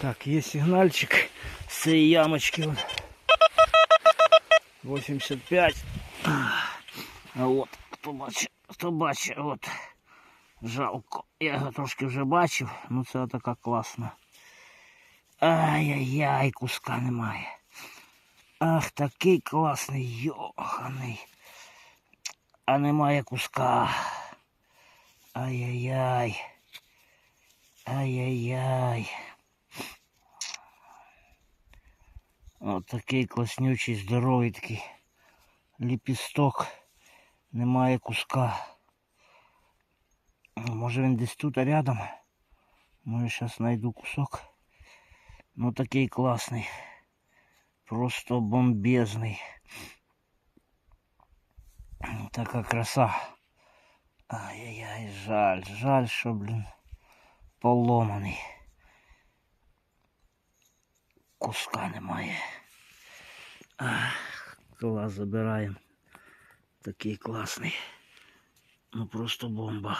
Так, є сигнальчик з цієї ямочки. 85. А от, хто бачить, хто бачить, от. Жалко. Я його трошки вже бачив, ну це така класна. Ай-яй-яй, куска немає. Ах, такий класний, йоханий. А немає куска. Ай-яй-яй. Ай-яй-яй. От такий класнючий, здоровий такий ліпісток. Немає куска. Ну, Може він десь тут рядом. Може зараз знайду кусок. Ну такий класний. Просто бомбезний. Така краса. Ай-яй-яй, жаль, жаль, що, блін, поломаний. Куска немає. Ах, клас забираємо. Такий класний. Ну просто бомба.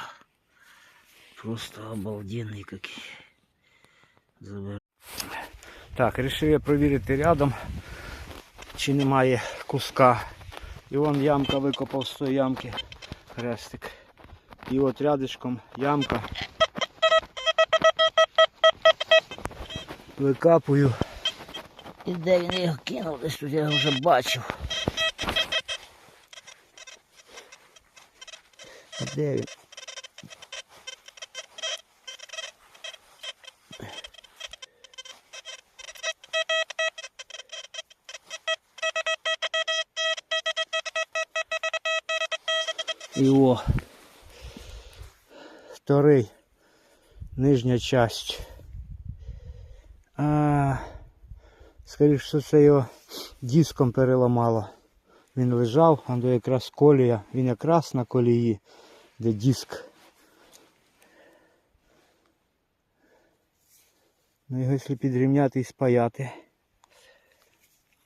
Просто обалденний какой. Забираємо. Так, вирішив я провірити рядом, чи немає куска. І вон ямка викопав з тої ямки. Хрестик. І от рядишком ямка. Викапую. І де він його кинув? Десь тут я його вже бачив. Де він? І о. Вторий. Нижня часть. А, скоріше це його диском переламало. Він лежав, а до якраз колія. Він якраз на колії, де диск. Ну його якщо підрівняти і спаяти.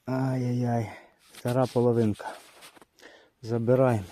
Ай-яй-яй. Втора половинка. Забираємо.